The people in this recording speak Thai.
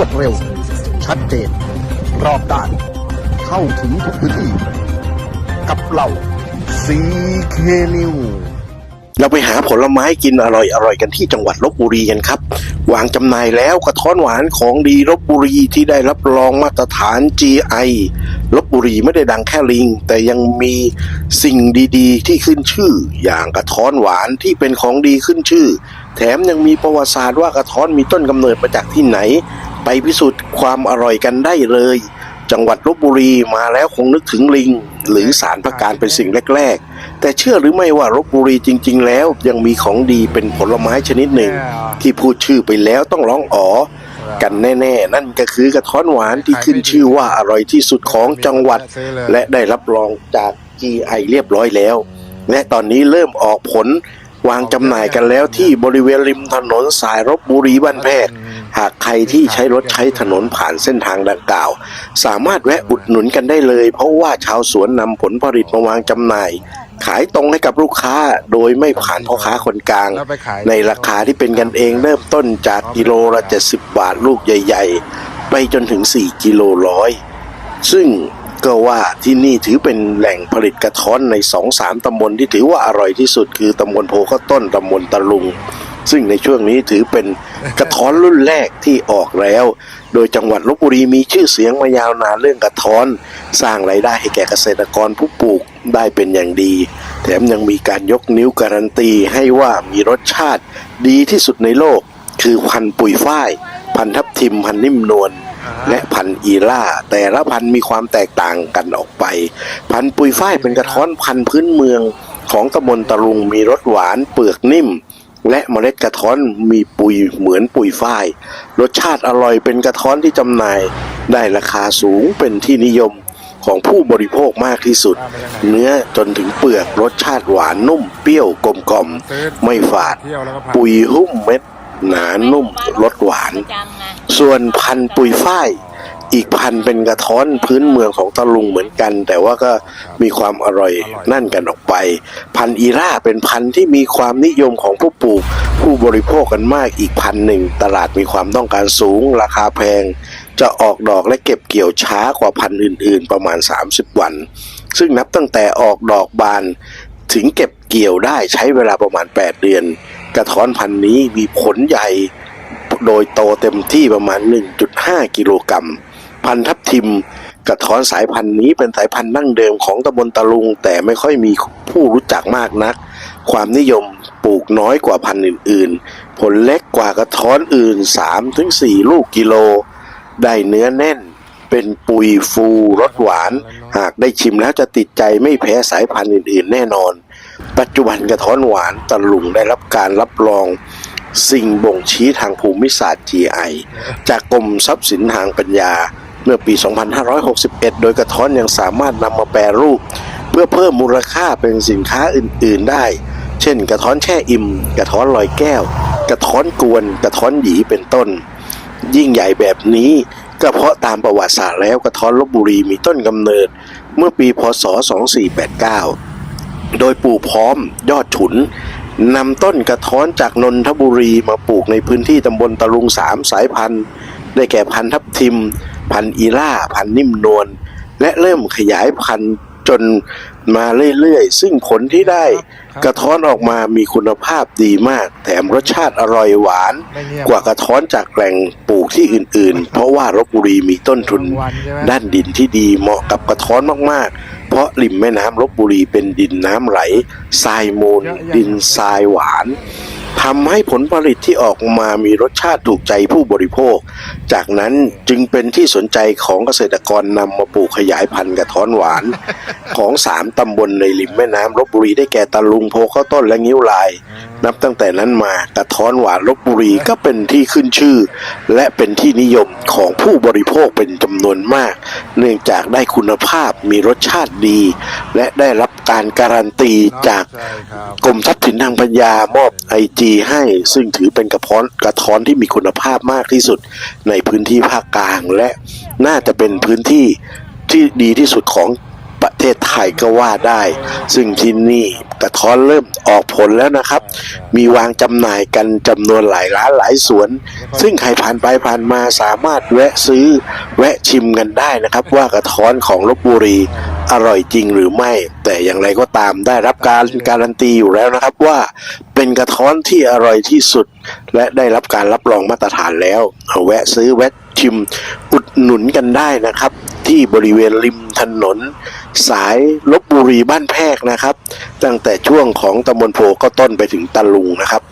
วดเร็ว ชัดเจน รอบด้าน เข้าถึงทุกพื้นที่ กับเราซีเคนิวเราไปหาผลไม้กินอร่อยอร่อยกันที่จังหวัดลบบุรีกันครับ วางจำหน่ายแล้วกระท้อนหวานของดีลบบุรีที่ได้รับรองมาตรฐาน GI ลบบุรีไม่ได้ดังแค่ลิง แต่ยังมีสิ่งดีๆ ที่ขึ้นชื่อ อย่างกระท้อนหวานที่เป็นของดีขึ้นชื่อ แถมยังมีประวัติศาสตร์ว่ากระท้อนมีต้นกำเนิดมาจากที่ไหน ไปพิสูจน์ความอร่อยกันได้เลย จังหวัดลบบุรีมาแล้วคงนึกถึงลิง หรือสารพระการเป็นสิ่งแรก ๆ แต่เชื่อหรือไม่ว่าลบบุรีจริง ๆ แล้วยังมีของดีเป็นผลไม้ชนิดหนึ่ง ที่พูดชื่อไปแล้วต้องร้องอ๋อกันแน่ ๆ นั่นก็คือกระท้อนหวานที่ขึ้นชื่อว่าอร่อยที่สุดของจังหวัด และได้รับรองจาก GI เรียบร้อยแล้ว และตอนนี้เริ่มออกผลวางจำหน่ายกันแล้วที่บริเวณริมถนนสายรบบุรีบ้านแพรก หากใครที่ใช้รถใช้ถนนผ่านเส้นทางดังกล่าว สามารถแวะอุดหนุนกันได้เลย เพราะว่าชาวสวนนำผลผลิตมาวางจำหน่าย ขายตรงให้กับลูกค้าโดยไม่ผ่านพ่อค้าคนกลางแล้วไปขายในราคาที่เป็นกันเองเริ่มต้นจากกิโลละ70 บาทลูกใหญ่ ๆ ไปจนถึง 4 กิโลร้อยซึ่งก็ว่าที่นี่ถือเป็นแหล่งผลิตกระท้อนในสองสามตำบลที่ถือว่าอร่อยที่สุด คือตำบลโพข้าวต้นตำบลตะลุง ซึ่งในช่วงนี้ถือเป็นกระท้อนรุ่นแรกที่ออกแล้ว โดยจังหวัดลบบุรีมีชื่อเสียงมายาวนานเรื่องกระท้อน สร้างรายได้ให้แก่เกษตรกรผู้ปลูกได้เป็นอย่างดี แถมยังมีการยกนิ้วการันตีให้ว่ามีรสชาติดีที่สุดในโลก คือพันธุ์ปุยฝ้าย พันธุ์ทับทิมพันธุ์นิ่มนวลและพันธุ์อีล่า แต่ละพันธุ์มีความแตกต่างกันออกไป พันธุ์ปุยฝ้ายเป็นกระท้อนพันธุ์พื้นเมืองของตำบลตะลุงมีรสหวานเปลือกนิ่ม และเมล็ดกระท้อนมีปุ๋ยเหมือนปุ๋ยฝ้าย รสชาติอร่อยเป็นกระท้อนที่จำหน่าย ได้ราคาสูงเป็นที่นิยมของผู้บริโภคมากที่สุด เนื้อจนถึงเปลือกรสชาติหวานนุ่มเปรี้ยวกลมกล่อมไม่ฝาด ปุ๋ยหุ้มเม็ด หนานุ่มรสหวาน ส่วนพันธุ์ปุยฝ้าย อีกพันเป็นกระท้อนพื้นเมืองของตะลุงเหมือนกัน แต่ว่าก็มีความอร่อยนั่นกันออกไป พันอีร่าเป็นพันที่มีความนิยมของผู้ปลูก ผู้บริโภคกันมากอีกพันหนึ่ง ตลาดมีความต้องการสูง ราคาแพง จะออกดอกและเก็บเกี่ยวช้ากว่าพันอื่น ๆ ประมาณ 30 วัน ซึ่งนับตั้งแต่ออกดอกบานถึงเก็บเกี่ยวได้ใช้เวลาประมาณ 8 เดือน กระท้อนพันนี้มีผลใหญ่ โดยโตเต็มที่ประมาณ 1.5 กิโลกรัม พันธุ์ทับทิมกระท้อนสายพันธุ์นี้เป็นสายพันธุ์ดั้งเดิมของตำบลตะลุง แต่ไม่ค่อยมีผู้รู้จักมากนัก ความนิยมปลูกน้อยกว่าพันธุ์อื่น ๆ ผลเล็กกว่ากระท้อนอื่น 3-4 ลูกกิโล ได้เนื้อแน่น เป็นปุยฟูรสหวาน หากได้ชิมแล้วจะติดใจไม่แพ้สายพันธุ์อื่น ๆ แน่นอน ปัจจุบันกระท้อนหวานตะลุงได้รับการรับรองสิ่งบ่งชี้ทางภูมิศาสตร์ GI จากกรมทรัพย์สินทางปัญญา เมื่อปี 2561 โดยกระท้อนยังสามารถนำมาแปรรูป เพื่อเพิ่มมูลค่าเป็นสินค้าอื่น ๆ ได้ เช่น กระท้อนแช่อิ่ม กระท้อนลอยแก้ว กระท้อนกวน กระท้อนหยีเป็นต้น ยิ่งใหญ่แบบนี้ก็เพราะตามประวัติศาสตร์แล้วกระท้อนลบบุรีมีต้นกำเนิด เมื่อปีพศ 2489 โดยปู่พร้อมยอดฉุนนำต้นกระท้อนจากนนทบุรีมาปลูกในพื้นที่ตำบลตะลุงสามสายพันธุ์ ได้แก่พันธุ์ทับทิม พันธุ์อีล่าพันธุ์นิ่มนวลและเริ่มขยายพันธุ์จนมาเรื่อยๆ ซึ่งผลที่ได้กระท้อนออกมามีคุณภาพดีมาก แถมรสชาติอร่อยหวานไม่เงียบกว่ากระท้อนจากแหล่งปลูกที่อื่นๆ เพราะว่าลบบุรีมีต้นทุนวันใช่ไหมด้านดินที่ดีเหมาะกับกระท้อนมากๆ เพราะริมแม่น้ำลบบุรีเป็นดินน้ำไหลทรายมูล ดินทรายหวาน ทำให้ผลผลิตที่ออกมามีรสชาติถูกใจผู้บริโภค จากนั้นจึงเป็นที่สนใจของเกษตรกรนำมาปลูกขยายพันธุ์กระท้อนหวาน ของสามตำบลในริมแม่น้ำลบบุรีได้แก่ตะลุงโพข้าวต้นและงิ้วลาย นับตั้งแต่นั้นมากระท้อนหวานลบบุรีก็เป็นที่ขึ้นชื่อ และเป็นที่นิยมของผู้บริโภคเป็นจำนวนมาก เนื่องจากได้คุณภาพมีรสชาติดี และได้รับการการันตีจากกรมทรัพย์สินทางปัญญามอบไอจีีให้ ซึ่งถือเป็นกระท้อนกระท้อนที่มีคุณภาพมากที่สุดในพื้นที่ภาคกลาง และน่าจะเป็นพื้นที่ที่ดีที่สุดของประเทศไทยก็ว่าได้ ซึ่งที่นี่กระท้อนเริ่มออกผลแล้วนะครับ มีวางจำหน่ายกันจำนวนหลายร้านหลายสวน ซึ่งใครผ่านไปผ่านมาสามารถแวะซื้อแวะชิมกันได้นะครับ ว่ากระท้อนของลบบุรี อร่อยจริงหรือไม่ แต่อย่างไรก็ตามได้รับการการันตีอยู่แล้วนะครับว่าเป็นกระท้อนที่อร่อยที่สุด และได้รับการรับรองมาตรฐานแล้วเอาแวะซื้อแวะชิมอุดหนุนกันได้นะครับ ที่บริเวณริมถนน สายลบบุรีบ้านแพกนะครับ ตั้งแต่ช่วงของตำบลโพก็ต้นไปถึงตะลุงนะครับ